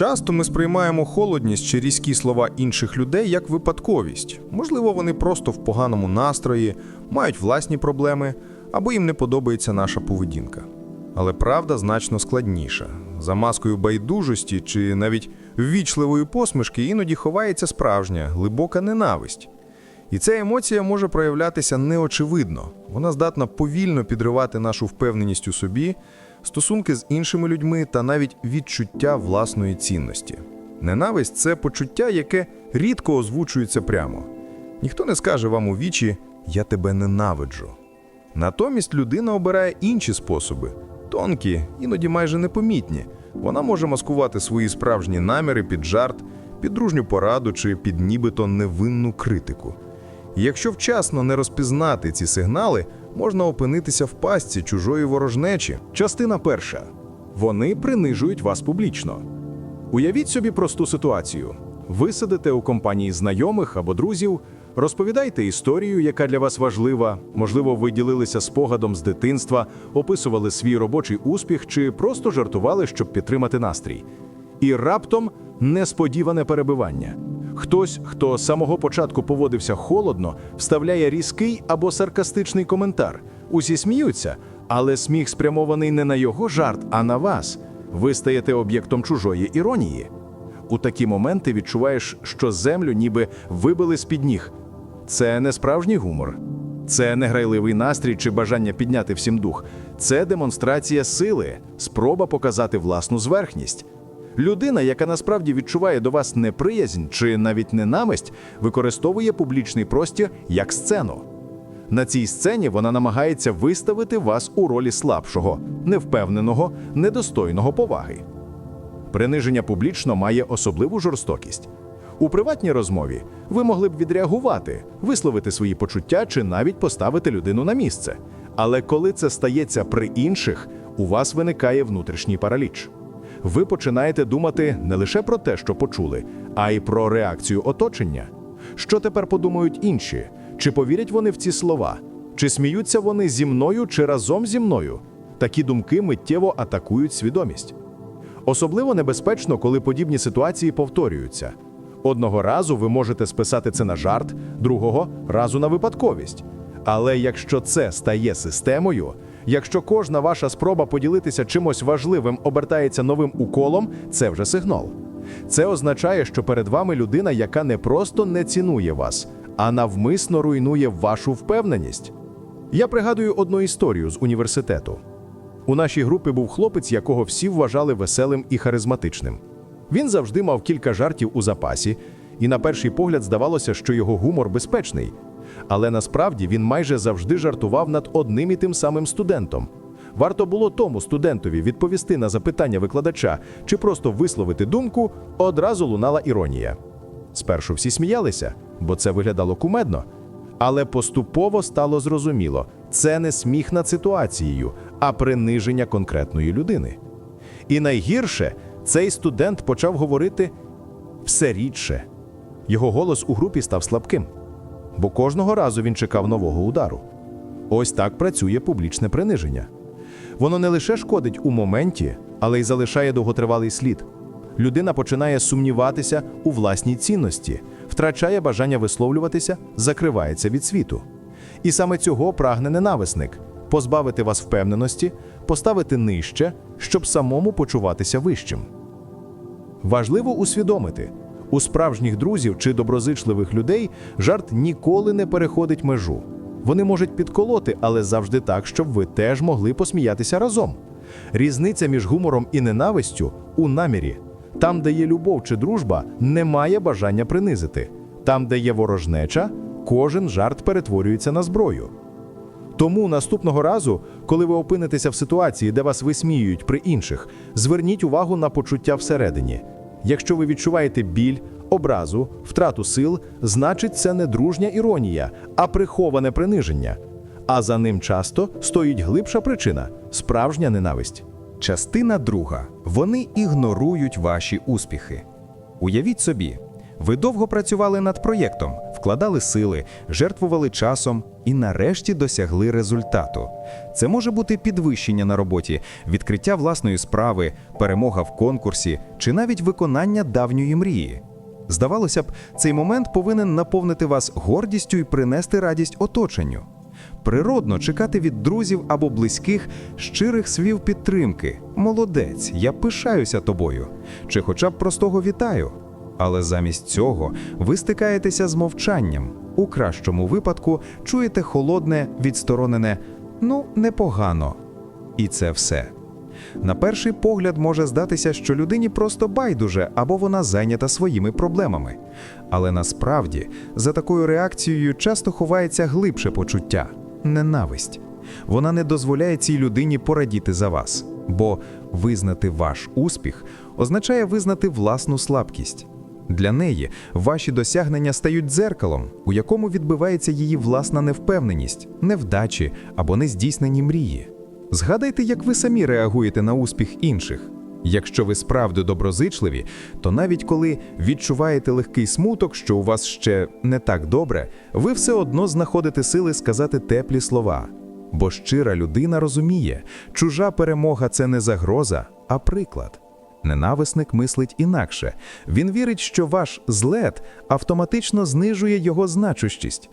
Часто ми сприймаємо холодність чи різкі слова інших людей як випадковість. Можливо, вони просто в поганому настрої, мають власні проблеми або їм не подобається наша поведінка. Але правда значно складніша. За маскою байдужості чи навіть ввічливої посмішки іноді ховається справжня, глибока ненависть. І ця емоція може проявлятися неочевидно. Вона здатна повільно підривати нашу впевненість у собі, стосунки з іншими людьми та навіть відчуття власної цінності. Ненависть це почуття, яке рідко озвучується прямо. Ніхто не скаже вам у вічі Я тебе ненавиджу. Натомість людина обирає інші способи, тонкі, іноді майже непомітні. Вона може маскувати свої справжні наміри під жарт, під дружню пораду чи під нібито невинну критику. Якщо вчасно не розпізнати ці сигнали, можна опинитися в пастці чужої ворожнечі. Частина перша. Вони принижують вас публічно. Уявіть собі просту ситуацію. Ви сидите у компанії знайомих або друзів, розповідаєте історію, яка для вас важлива. Можливо, ви ділилися спогадом з дитинства, описували свій робочий успіх чи просто жартували, щоб підтримати настрій. І раптом несподіване перебивання. Хтось, хто з самого початку поводився холодно, вставляє різкий або саркастичний коментар. Усі сміються, але сміх спрямований не на його жарт, а на вас. Ви стаєте об'єктом чужої іронії. У такі моменти відчуваєш, що землю ніби вибили з-під ніг. Це не справжній гумор, це не грайливий настрій чи бажання підняти всім дух. Це демонстрація сили, спроба показати власну зверхність. Людина, яка насправді відчуває до вас неприязнь чи навіть ненависть, використовує публічний простір як сцену. На цій сцені вона намагається виставити вас у ролі слабшого, невпевненого, недостойного поваги. Приниження публічно має особливу жорстокість. У приватній розмові ви могли б відреагувати, висловити свої почуття чи навіть поставити людину на місце. Але коли це стається при інших, у вас виникає внутрішній параліч. Ви починаєте думати не лише про те, що почули, а й про реакцію оточення. Що тепер подумають інші? Чи повірять вони в ці слова? Чи сміються вони зі мною чи разом зі мною? Такі думки миттєво атакують свідомість. Особливо небезпечно, коли подібні ситуації повторюються. Одного разу ви можете списати це на жарт, другого разу на випадковість. Але якщо це стає системою, якщо кожна ваша спроба поділитися чимось важливим обертається новим уколом, це вже сигнал. Це означає, що перед вами людина, яка не просто не цінує вас, а навмисно руйнує вашу впевненість. Я пригадую одну історію з університету. У нашій групі був хлопець, якого всі вважали веселим і харизматичним. Він завжди мав кілька жартів у запасі, і на перший погляд здавалося, що його гумор безпечний. Але насправді він майже завжди жартував над одним і тим самим студентом. Варто було тому студентові відповісти на запитання викладача чи просто висловити думку, одразу лунала іронія. Спершу всі сміялися, бо це виглядало кумедно. Але поступово стало зрозуміло, це не сміх над ситуацією, а приниження конкретної людини. І найгірше, цей студент почав говорити все рідше. Його голос у групі став слабким, бо кожного разу він чекав нового удару. Ось так працює публічне приниження. Воно не лише шкодить у моменті, але й залишає довготривалий слід. Людина починає сумніватися у власній цінності, втрачає бажання висловлюватися, закривається від світу. І саме цього прагне ненависник позбавити вас впевненості, поставити нижче, щоб самому почуватися вищим. Важливо усвідомити, у справжніх друзів чи доброзичливих людей жарт ніколи не переходить межу. Вони можуть підколоти, але завжди так, щоб ви теж могли посміятися разом. Різниця між гумором і ненавистю у намірі. Там, де є любов чи дружба, немає бажання принизити. Там, де є ворожнеча, кожен жарт перетворюється на зброю. Тому наступного разу, коли ви опинитеся в ситуації, де вас висміюють при інших, зверніть увагу на почуття всередині. Якщо ви відчуваєте біль, образу, втрату сил, значить це не дружня іронія, а приховане приниження. А за ним часто стоїть глибша причина справжня ненависть. Частина друга. Вони ігнорують ваші успіхи. Уявіть собі, ви довго працювали над проєктом, вкладали сили, жертвували часом і нарешті досягли результату. Це може бути підвищення на роботі, відкриття власної справи, перемога в конкурсі чи навіть виконання давньої мрії. Здавалося б, цей момент повинен наповнити вас гордістю і принести радість оточенню. Природно чекати від друзів або близьких щирих слів підтримки. Молодець, я пишаюся тобою. Чи хоча б простого вітаю. Але замість цього ви стикаєтеся з мовчанням. У кращому випадку чуєте холодне, відсторонене ну, непогано. І це все. На перший погляд може здатися, що людині просто байдуже або вона зайнята своїми проблемами. Але насправді за такою реакцією часто ховається глибше почуття ненависть. Вона не дозволяє цій людині порадіти за вас, бо визнати ваш успіх означає визнати власну слабкість. Для неї ваші досягнення стають дзеркалом, у якому відбивається її власна невпевненість, невдачі або нездійснені мрії. Згадайте, як ви самі реагуєте на успіх інших. Якщо ви справді доброзичливі, то навіть коли відчуваєте легкий смуток, що у вас ще не так добре, ви все одно знаходите сили сказати теплі слова. Бо щира людина розуміє, чужа перемога це не загроза, а приклад. Ненависник мислить інакше. Він вірить, що ваш злет автоматично знижує його значущість.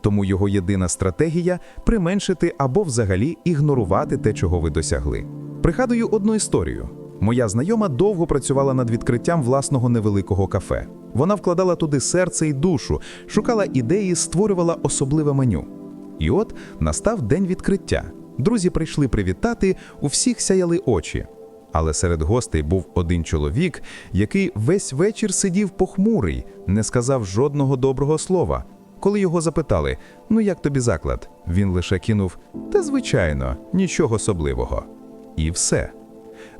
Тому його єдина стратегія применшити або взагалі ігнорувати те, чого ви досягли. Пригадую одну історію. Моя знайома довго працювала над відкриттям власного невеликого кафе. Вона вкладала туди серце і душу, шукала ідеї, створювала особливе меню. І от настав день відкриття. Друзі прийшли привітати, у всіх сяяли очі. Але серед гостей був один чоловік, який весь вечір сидів похмурий, не сказав жодного доброго слова. Коли його запитали, ну як тобі заклад, він лише кинув та звичайно, нічого особливого. І все.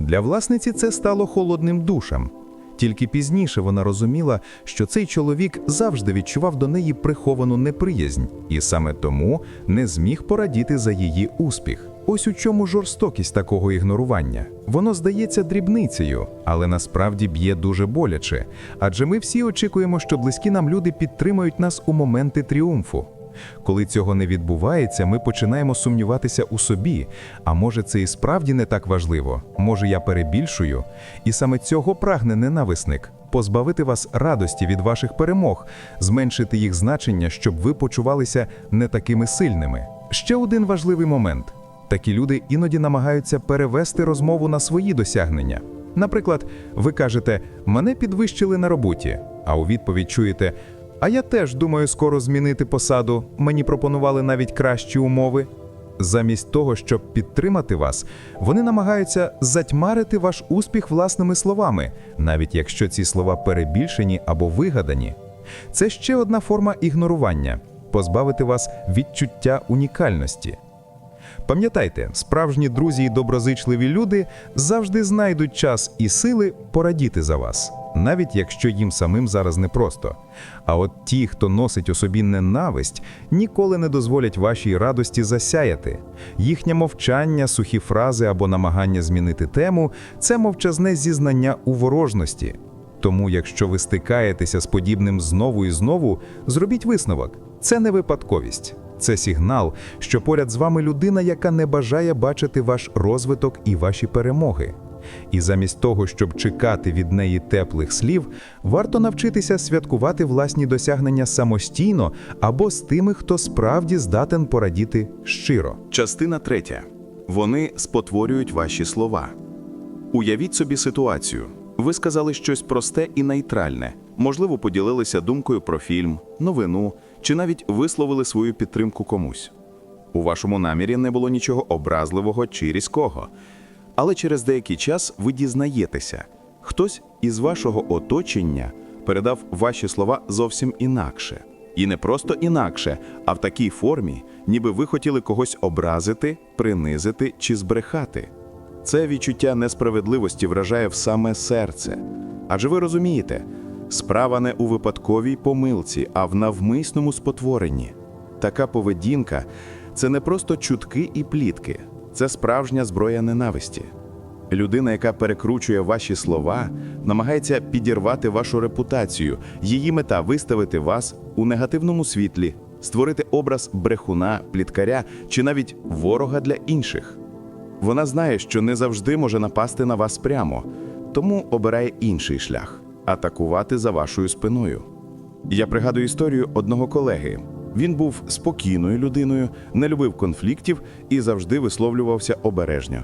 Для власниці це стало холодним душем. Тільки пізніше вона розуміла, що цей чоловік завжди відчував до неї приховану неприязнь, і саме тому не зміг порадіти за її успіх. Ось у чому жорстокість такого ігнорування. Воно здається дрібницею, але насправді б'є дуже боляче. Адже ми всі очікуємо, що близькі нам люди підтримують нас у моменти тріумфу. Коли цього не відбувається, ми починаємо сумніватися у собі. А може, це і справді не так важливо? Може, я перебільшую? І саме цього прагне ненависник позбавити вас радості від ваших перемог, зменшити їх значення, щоб ви почувалися не такими сильними. Ще один важливий момент: такі люди іноді намагаються перевести розмову на свої досягнення. Наприклад, ви кажете, мене підвищили на роботі, а у відповідь чуєте. А я теж думаю скоро змінити посаду. Мені пропонували навіть кращі умови. Замість того, щоб підтримати вас, вони намагаються затьмарити ваш успіх власними словами, навіть якщо ці слова перебільшені або вигадані. Це ще одна форма ігнорування позбавити вас відчуття унікальності. Пам'ятайте, справжні друзі і доброзичливі люди завжди знайдуть час і сили порадіти за вас, навіть якщо їм самим зараз непросто. А от ті, хто носить у собі ненависть, ніколи не дозволять вашій радості засяяти. Їхнє мовчання, сухі фрази або намагання змінити тему це мовчазне зізнання у ворожності. Тому, якщо ви стикаєтеся з подібним знову і знову, зробіть висновок. Це не випадковість. Це сигнал, що поряд з вами людина, яка не бажає бачити ваш розвиток і ваші перемоги. І замість того, щоб чекати від неї теплих слів, варто навчитися святкувати власні досягнення самостійно або з тими, хто справді здатен порадіти щиро. Частина третя. Вони спотворюють ваші слова. Уявіть собі ситуацію. Ви сказали щось просте і нейтральне, можливо, поділилися думкою про фільм, новину чи навіть висловили свою підтримку комусь. У вашому намірі не було нічого образливого чи різкого. Але через деякий час ви дізнаєтеся, хтось із вашого оточення передав ваші слова зовсім інакше. І не просто інакше, а в такій формі, ніби ви хотіли когось образити, принизити чи збрехати. Це відчуття несправедливості вражає в саме серце. Адже ви розумієте, справа не у випадковій помилці, а в навмисному спотворенні. Така поведінка це не просто чутки і плітки, це справжня зброя ненависті. Людина, яка перекручує ваші слова, намагається підірвати вашу репутацію. Її мета виставити вас у негативному світлі, створити образ брехуна, пліткаря чи навіть ворога для інших. Вона знає, що не завжди може напасти на вас прямо, тому обирає інший шлях атакувати за вашою спиною. Я пригадую історію одного колеги. Він був спокійною людиною, не любив конфліктів і завжди висловлювався обережно.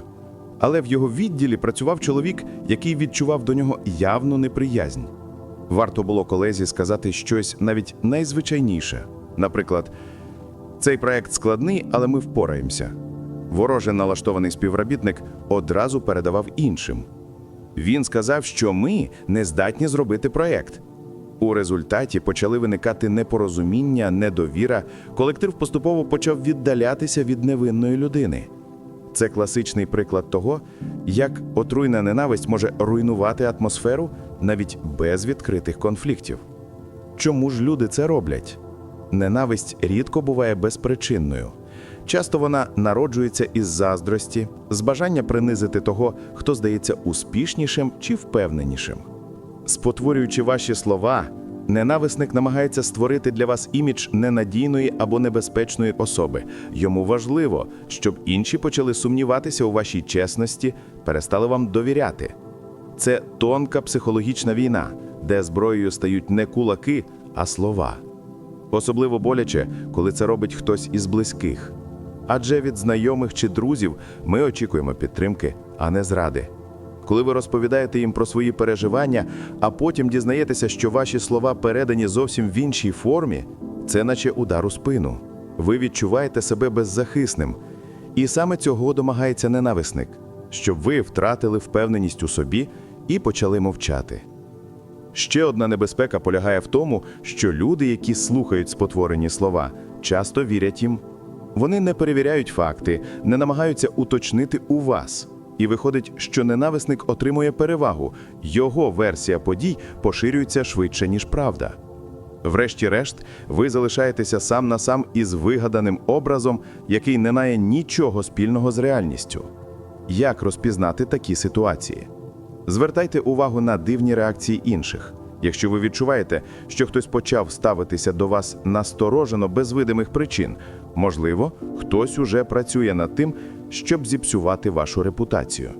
Але в його відділі працював чоловік, який відчував до нього явну неприязнь. Варто було колезі сказати щось навіть найзвичайніше. Наприклад, цей проект складний, але ми впораємося. Вороже налаштований співробітник одразу передавав іншим. Він сказав, що ми не здатні зробити проект. У результаті почали виникати непорозуміння, недовіра. Колектив поступово почав віддалятися від невинної людини. Це класичний приклад того, як отруйна ненависть може руйнувати атмосферу навіть без відкритих конфліктів. Чому ж люди це роблять? Ненависть рідко буває безпричинною. Часто вона народжується із заздрості, з бажання принизити того, хто здається успішнішим чи впевненішим. Спотворюючи ваші слова, ненависник намагається створити для вас імідж ненадійної або небезпечної особи. Йому важливо, щоб інші почали сумніватися у вашій чесності, перестали вам довіряти. Це тонка психологічна війна, де зброєю стають не кулаки, а слова. Особливо боляче, коли це робить хтось із близьких. Адже від знайомих чи друзів ми очікуємо підтримки, а не зради. Коли ви розповідаєте їм про свої переживання, а потім дізнаєтеся, що ваші слова передані зовсім в іншій формі, це наче удар у спину. Ви відчуваєте себе беззахисним. І саме цього домагається ненависник, щоб ви втратили впевненість у собі і почали мовчати. Ще одна небезпека полягає в тому, що люди, які слухають спотворені слова, часто вірять їм. Вони не перевіряють факти, не намагаються уточнити у вас. І виходить, що ненависник отримує перевагу, його версія подій поширюється швидше, ніж правда. Врешті-решт, ви залишаєтеся сам на сам із вигаданим образом, який не має нічого спільного з реальністю. Як розпізнати такі ситуації? Звертайте увагу на дивні реакції інших. Якщо ви відчуваєте, що хтось почав ставитися до вас насторожено без видимих причин, можливо, хтось уже працює над тим, щоб зіпсувати вашу репутацію.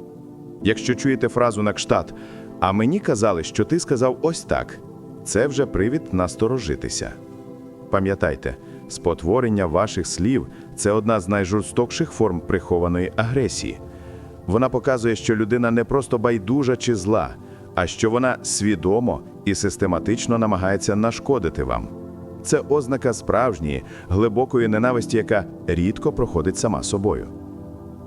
Якщо чуєте фразу на кштат, а мені казали, що ти сказав ось так, це вже привід насторожитися. Пам'ятайте, спотворення ваших слів це одна з найжорстокших форм прихованої агресії. Вона показує, що людина не просто байдужа чи зла, а що вона свідомо і систематично намагається нашкодити вам. Це ознака справжньої, глибокої ненависті, яка рідко проходить сама собою.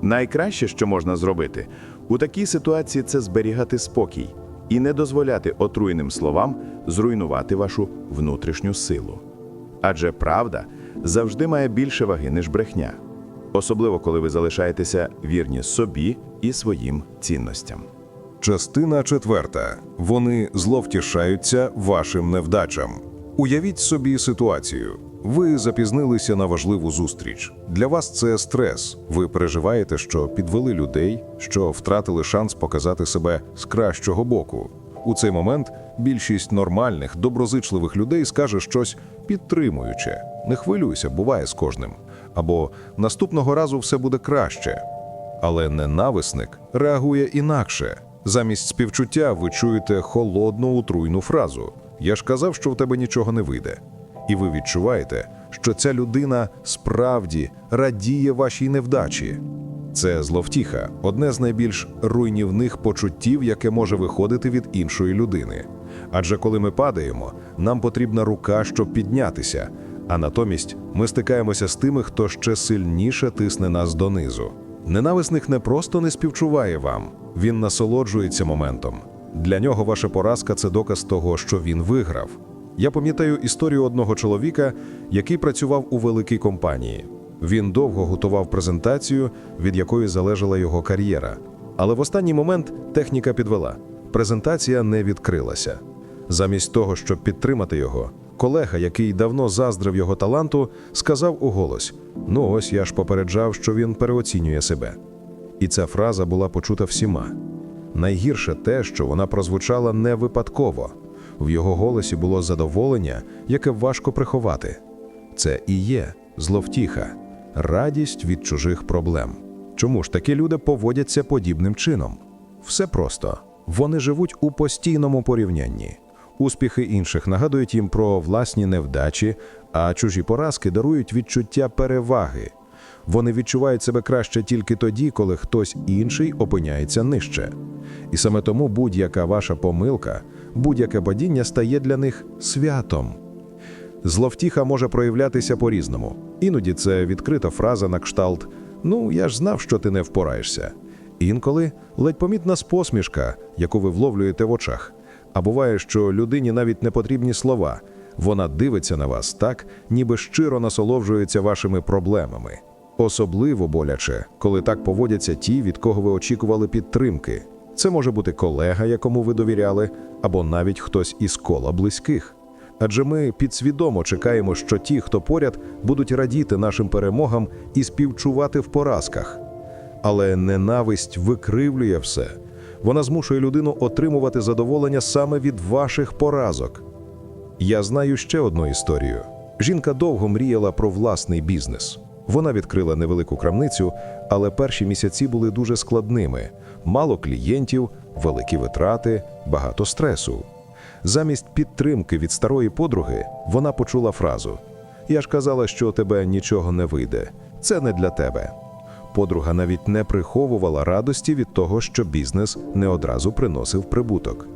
Найкраще, що можна зробити у такій ситуації, це зберігати спокій і не дозволяти отруйним словам зруйнувати вашу внутрішню силу. Адже правда завжди має більше ваги, ніж брехня, особливо коли ви залишаєтеся вірні собі і своїм цінностям. Частина четверта. Вони зловтішаються вашим невдачам. Уявіть собі ситуацію. Ви запізнилися на важливу зустріч. Для вас це стрес. Ви переживаєте, що підвели людей, що втратили шанс показати себе з кращого боку. У цей момент більшість нормальних, доброзичливих людей скаже щось підтримуюче. Не хвилюйся, буває з кожним. Або наступного разу все буде краще. Але ненависник реагує інакше. Замість співчуття ви чуєте холодну отруйну фразу: Я ж казав, що в тебе нічого не вийде. І ви відчуваєте, що ця людина справді радіє вашій невдачі. Це зловтіха одне з найбільш руйнівних почуттів, яке може виходити від іншої людини. Адже коли ми падаємо, нам потрібна рука, щоб піднятися, а натомість ми стикаємося з тими, хто ще сильніше тисне нас донизу. Ненависник не просто не співчуває вам, він насолоджується моментом. Для нього ваша поразка це доказ того, що він виграв. Я пам'ятаю історію одного чоловіка, який працював у великій компанії. Він довго готував презентацію, від якої залежала його кар'єра. Але в останній момент техніка підвела. Презентація не відкрилася. Замість того, щоб підтримати його, колега, який давно заздрив його таланту, сказав уголос: Ну, ось я ж попереджав, що він переоцінює себе. І ця фраза була почута всіма. Найгірше те, що вона прозвучала не випадково. В його голосі було задоволення, яке важко приховати. Це і є зловтіха, радість від чужих проблем. Чому ж такі люди поводяться подібним чином? Все просто вони живуть у постійному порівнянні. Успіхи інших нагадують їм про власні невдачі, а чужі поразки дарують відчуття переваги. Вони відчувають себе краще тільки тоді, коли хтось інший опиняється нижче. І саме тому будь-яка ваша помилка, будь-яке падіння стає для них святом. Зловтіха може проявлятися по-різному. Іноді це відкрита фраза на кшталт Ну, я ж знав, що ти не впораєшся. Інколи ледь помітна посмішка, яку ви вловлюєте в очах. А буває, що людині навіть не потрібні слова. Вона дивиться на вас так, ніби щиро насолоджується вашими проблемами. Особливо боляче, коли так поводяться ті, від кого ви очікували підтримки. Це може бути колега, якому ви довіряли, або навіть хтось із кола близьких. Адже ми підсвідомо чекаємо, що ті, хто поряд, будуть радіти нашим перемогам і співчувати в поразках. Але ненависть викривлює все. Вона змушує людину отримувати задоволення саме від ваших поразок. Я знаю ще одну історію. Жінка довго мріяла про власний бізнес. Вона відкрила невелику крамницю, але перші місяці були дуже складними: мало клієнтів, великі витрати, багато стресу. Замість підтримки від старої подруги вона почула фразу: Я ж казала, що у тебе нічого не вийде. Це не для тебе. Подруга навіть не приховувала радості від того, що бізнес не одразу приносив прибуток.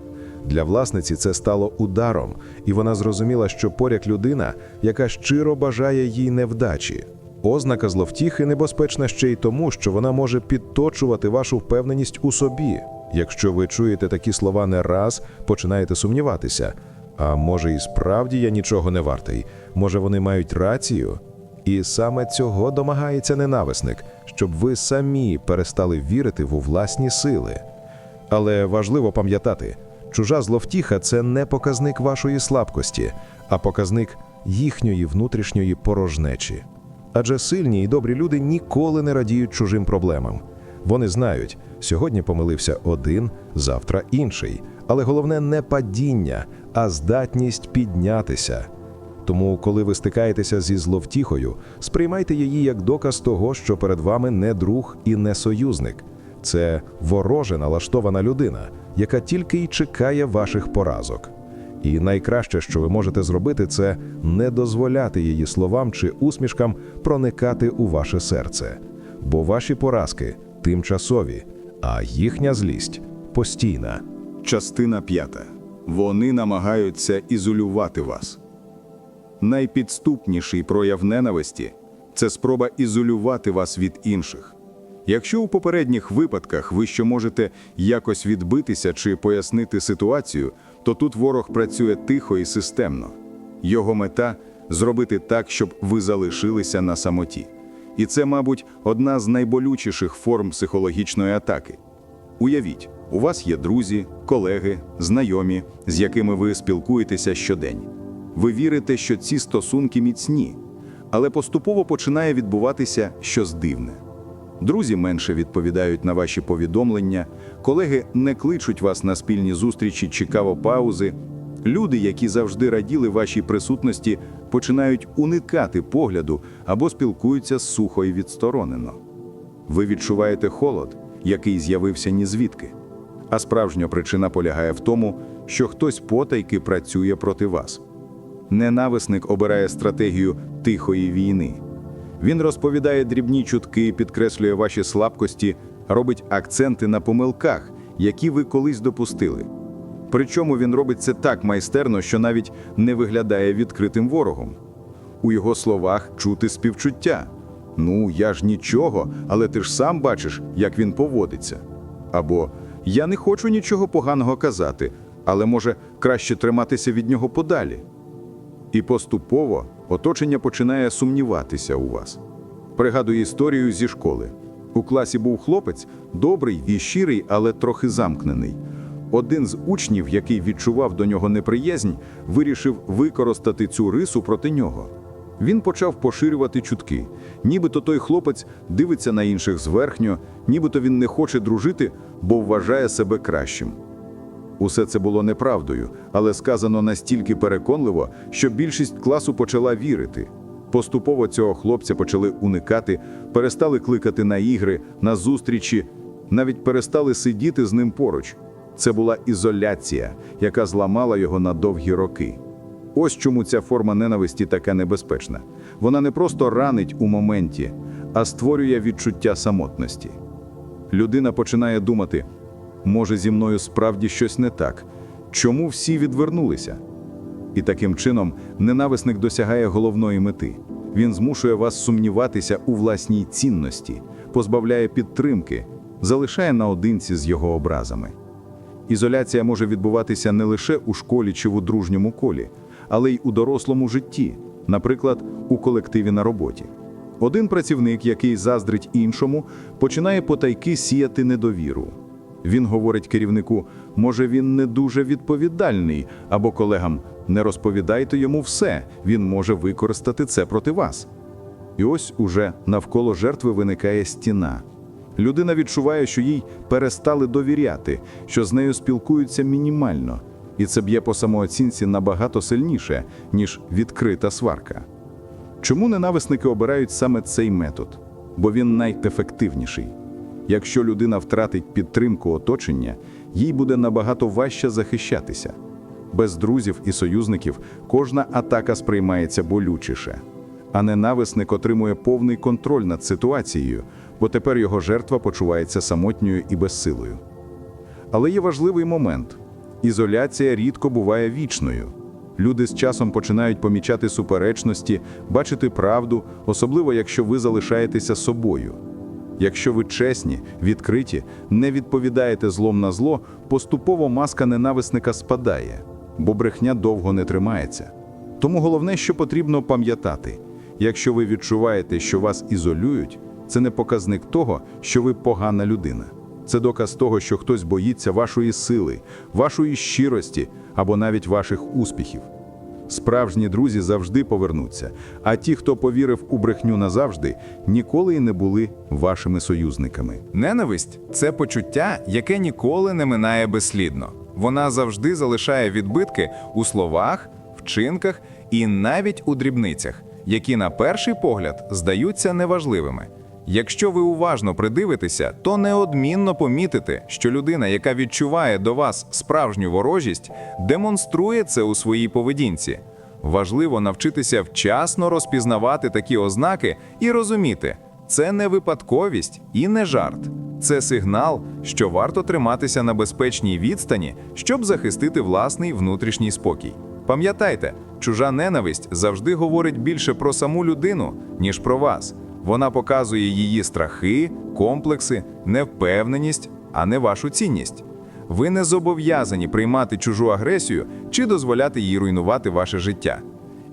Для власниці це стало ударом, і вона зрозуміла, що поряд людина, яка щиро бажає їй невдачі. Ознака зловтіхи небезпечна ще й тому, що вона може підточувати вашу впевненість у собі. Якщо ви чуєте такі слова не раз, починаєте сумніватися. А може, і справді я нічого не вартий, може, вони мають рацію? І саме цього домагається ненависник, щоб ви самі перестали вірити в власні сили. Але важливо пам'ятати, чужа зловтіха це не показник вашої слабкості, а показник їхньої внутрішньої порожнечі. Адже сильні і добрі люди ніколи не радіють чужим проблемам. Вони знають, сьогодні помилився один, завтра інший. Але головне не падіння, а здатність піднятися. Тому, коли ви стикаєтеся зі зловтіхою, сприймайте її як доказ того, що перед вами не друг і не союзник. Це вороже налаштована людина, яка тільки й чекає ваших поразок. І найкраще, що ви можете зробити, це не дозволяти її словам чи усмішкам проникати у ваше серце. Бо ваші поразки тимчасові, а їхня злість постійна. Частина п'ята. Вони намагаються ізолювати вас. Найпідступніший прояв ненависті це спроба ізолювати вас від інших. Якщо у попередніх випадках ви ще можете якось відбитися чи пояснити ситуацію, то тут ворог працює тихо і системно. Його мета зробити так, щоб ви залишилися на самоті. І це, мабуть, одна з найболючіших форм психологічної атаки. Уявіть, у вас є друзі, колеги, знайомі, з якими ви спілкуєтеся щодень. Ви вірите, що ці стосунки міцні, але поступово починає відбуватися щось дивне. Друзі менше відповідають на ваші повідомлення, колеги не кличуть вас на спільні зустрічі чи кавопаузи. Люди, які завжди раділи вашій присутності, починають уникати погляду або спілкуються сухо і відсторонено. Ви відчуваєте холод, який з'явився ні звідки. А справжня причина полягає в тому, що хтось потайки працює проти вас. Ненависник обирає стратегію тихої війни. Він розповідає дрібні чутки, підкреслює ваші слабкості, робить акценти на помилках, які ви колись допустили. Причому він робить це так майстерно, що навіть не виглядає відкритим ворогом. У його словах чути співчуття. Ну, я ж нічого, але ти ж сам бачиш, як він поводиться. Або я не хочу нічого поганого казати, але може краще триматися від нього подалі. І поступово оточення починає сумніватися у вас. Пригадую історію зі школи. У класі був хлопець, добрий і щирий, але трохи замкнений. Один з учнів, який відчував до нього неприязнь, вирішив використати цю рису проти нього. Він почав поширювати чутки, нібито той хлопець дивиться на інших зверхньо, нібито він не хоче дружити, бо вважає себе кращим. Усе це було неправдою, але сказано настільки переконливо, що більшість класу почала вірити. Поступово цього хлопця почали уникати, перестали кликати на ігри, на зустрічі, навіть перестали сидіти з ним поруч. Це була ізоляція, яка зламала його на довгі роки. Ось чому ця форма ненависті така небезпечна. Вона не просто ранить у моменті, а створює відчуття самотності. Людина починає думати: може, зі мною справді щось не так? Чому всі відвернулися? І таким чином ненависник досягає головної мети. Він змушує вас сумніватися у власній цінності, позбавляє підтримки, залишає наодинці з його образами. Ізоляція може відбуватися не лише у школі чи в дружньому колі, але й у дорослому житті, наприклад, у колективі на роботі. Один працівник, який заздрить іншому, починає потайки сіяти недовіру. Він говорить керівнику, може він не дуже відповідальний, або колегам не розповідайте йому все, він може використати це проти вас. І ось уже навколо жертви виникає стіна. Людина відчуває, що їй перестали довіряти, що з нею спілкуються мінімально, і це б'є по самооцінці набагато сильніше, ніж відкрита сварка. Чому ненависники обирають саме цей метод? Бо він найефективніший. Якщо людина втратить підтримку оточення, їй буде набагато важче захищатися. Без друзів і союзників кожна атака сприймається болючіше. А ненависник отримує повний контроль над ситуацією, бо тепер його жертва почувається самотньою і безсилою. Але є важливий момент: ізоляція рідко буває вічною. Люди з часом починають помічати суперечності, бачити правду, особливо якщо ви залишаєтеся собою. Якщо ви чесні, відкриті, не відповідаєте злом на зло, поступово маска ненависника спадає, бо брехня довго не тримається. Тому головне, що потрібно пам'ятати: якщо ви відчуваєте, що вас ізолюють, це не показник того, що ви погана людина. Це доказ того, що хтось боїться вашої сили, вашої щирості або навіть ваших успіхів. Справжні друзі завжди повернуться, а ті, хто повірив у брехню назавжди, ніколи й не були вашими союзниками. Ненависть це почуття, яке ніколи не минає безслідно. Вона завжди залишає відбитки у словах, вчинках і навіть у дрібницях, які на перший погляд здаються неважливими. Якщо ви уважно придивитеся, то неодмінно помітите, що людина, яка відчуває до вас справжню ворожість, демонструє це у своїй поведінці. Важливо навчитися вчасно розпізнавати такі ознаки і розуміти, це не випадковість і не жарт. Це сигнал, що варто триматися на безпечній відстані, щоб захистити власний внутрішній спокій. Пам'ятайте, чужа ненависть завжди говорить більше про саму людину, ніж про вас. Вона показує її страхи, комплекси, невпевненість, а не вашу цінність. Ви не зобов'язані приймати чужу агресію чи дозволяти їй руйнувати ваше життя.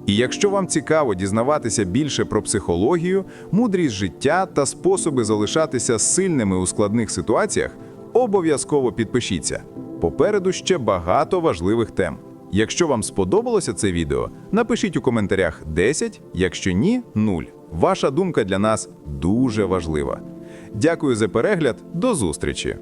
І якщо вам цікаво дізнаватися більше про психологію, мудрість життя та способи залишатися сильними у складних ситуаціях, обов'язково підпишіться. Попереду ще багато важливих тем. Якщо вам сподобалося це відео, напишіть у коментарях 10, якщо ні 0. Ваша думка для нас дуже важлива. Дякую за перегляд, до зустрічі!